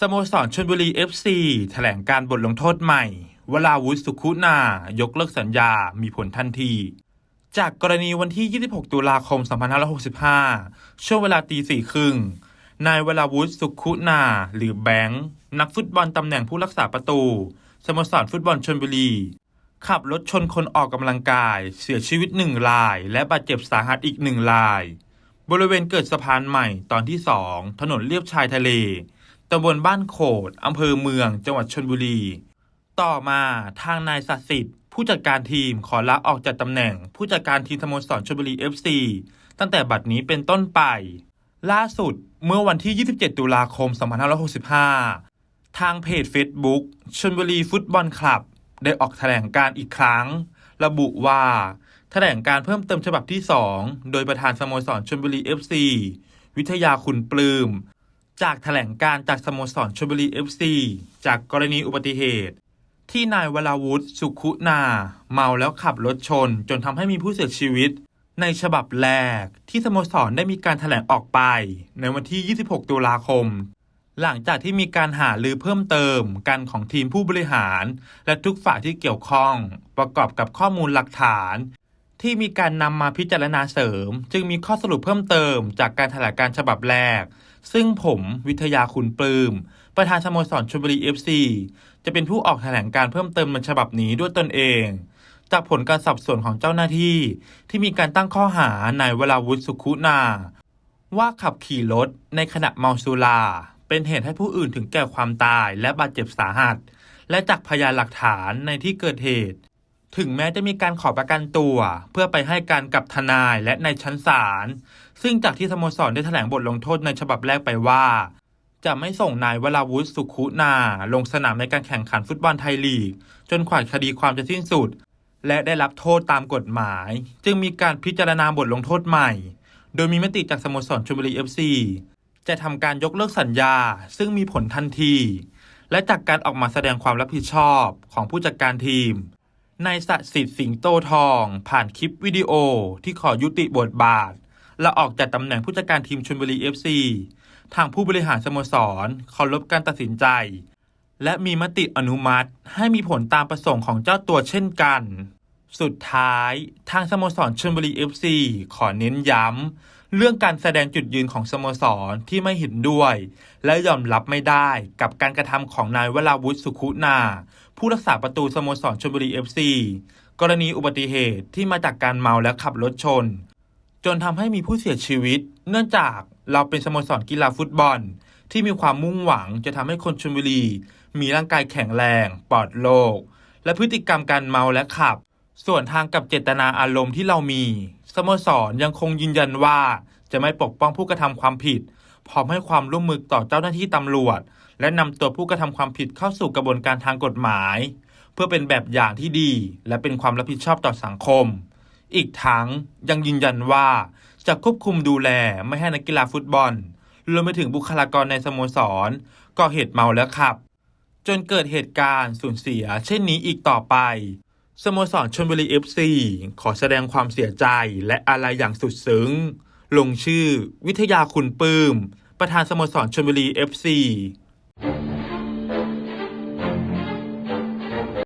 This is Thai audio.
สโมสรชลบุรี FC แถลงการบทลงโทษใหม่ วลาวุฒิสุขุนา ยกเลิกสัญญา มีผลทันที จากกรณีวันที่ 26 ตุลาคม 2565 ช่วงเวลาตีสี่ครึ่ง นายวลาวุฒิสุขุนา หรือแบงค์ นักฟุตบอลตำแหน่งผู้รักษาประตู สโมสรฟุตบอลชลบุรี ขับรถชนคนออกกำลังกาย เสียชีวิตหนึ่งราย และบาดเจ็บสาหัสอีกหนึ่งราย บริเวณเกิดสะพานใหม่ตอนที่2ถนนเลียบชายทะเลำบลบ้านโขดอำเภอเมือง จังหวัดชนบุรี ต่อมาทางนายศัสิทธิ์ผู้จัดการทีมขอลาออกจากตำแหน่ง ผู้จัดการทีมสโมสรชลบุรี FC ตั้งแต่บัดนี้เป็นต้นไป ล่าสุดเมื่อวันที่ 27 ตุลาคม 2565 ทางเพจ Facebook ชลบุรีฟุตบอลคลับ ได้ออกแถลงการอีกครั้ง ระบุว่า แถลงการเพิ่มเติมฉบับที่ 2 โดยประธานสโมสรชลบุรี FC วิทยาคุณปลืม จากแถลงการจากสโมสรชลบุรี FC จากกรณีอุบัติเหตุ ที่นายวราวุฒิสุขุนา เมาแล้วขับรถชน จนทำให้มีผู้เสียชีวิต ในฉบับแรกที่สโมสรได้มีการแถลงออกไป ในวันที่ 26 ตุลาคม หลังจากที่มีการหาลือเพิ่มเติมกันของทีมผู้บริหาร และทุกฝ่ายที่เกี่ยวข้อง ประกอบกับข้อมูลหลักฐานที่มีการนำมาพิจารณาเสริม จึงมีข้อสรุปเพิ่มเติมจากการแถลงการฉบับแรก ซึ่งผมวิทยาคุณปลื้ม ประธานสโมสรชลบุรี FC จะเป็นผู้ออกแถลงการเพิ่มเติมในฉบับนี้ด้วยตนเอง จากผลการสอบสวนของเจ้าหน้าที่ ที่มีการตั้งข้อหานายเวลาวุฒิสุขุนา ว่าขับขี่รถในขณะเมาสุรา เป็นเหตุให้ผู้อื่นถึงแก่ความตายและบาดเจ็บสาหัส และจากพยานหลักฐานในที่เกิดเหตุ ถึงแม้จะมีการขอประกันตัว เพื่อไปให้การกับทนายและในชั้นศาล ซึ่งจากที่สโมสรได้แถลงบทลงโทษในฉบับแรกไปว่า จะไม่ส่งนายวราวุฒิสุขุนา ลงสนามในการแข่งขันฟุตบอลไทยลีก จนกว่าคดีความจะสิ้นสุด และได้รับโทษตามกฎหมาย จึงมีการพิจารณาบทลงโทษใหม่ โดยมีมติจากสโมสรชลบุรี FC จะทำการยกเลิกสัญญา ซึ่งมีผลทันที และจากการออกมาแสดงความรับผิดชอบของผู้จัดการทีม นายศักดิ์สิทธิ์สิงโตทอง ผ่านคลิปวิดีโอที่ขอยุติบทบาท และออกจากตำแหน่งผู้จัดการทีมชลบุรี FC ทางผู้บริหารสโมสรเคารพการตัดสินใจ และมีมติอนุมัติให้มีผลตามประสงค์ของเจ้าตัวเช่นกัน สุดท้าย ทางสโมสรชลบุรี FC ขอเน้นย้ำ เรื่องการแสดงจุดยืนของสโมสรที่ไม่เห็นด้วย และยอมรับไม่ได้กับการกระทำของนายวราวุฒิสุขุนา ผู้รักษาประตูสโมสรชลบุรี FC กรณีอุบัติเหตุที่มาจากการเมาและขับรถชน จนทำให้มีผู้เสียชีวิต เนื่องจากเราเป็นสโมสรกีฬาฟุตบอล ที่มีความมุ่งหวังจะทำให้คนชลบุรี มีร่างกายแข็งแรง ปลอดโรคและพฤติกรรมการเมาและขับ ส่วนทางกับเจตนาอารมณ์ที่เรามี สโมสรยังคงยืนยันว่า จะไม่ปกป้องผู้กระทำความผิด พร้อมให้ความร่วมมือต่อเจ้าหน้าที่ตำรวจ และนำตัวผู้กระทำความผิดเข้าสู่กระบวนการทางกฎหมาย เพื่อเป็นแบบอย่างที่ดี และเป็นความรับผิดชอบต่อสังคม อีกทั้งยังยืนยันว่าจะควบคุมดูแลไม่ให้นักกีฬาฟุตบอลรวมไปถึงบุคลากรในสโมสรก่อเหตุเมาแล้วขับ จนเกิดเหตุการณ์สูญเสีย เช่นนี้อีกต่อไป สโมสรชลบุรีเอฟซีขอแสดงความเสียใจและอะไรอย่างสุดซึ้ง ลงชื่อ วิทยาคุณปื้ม ประธานสโมสรชลบุรีเอฟซี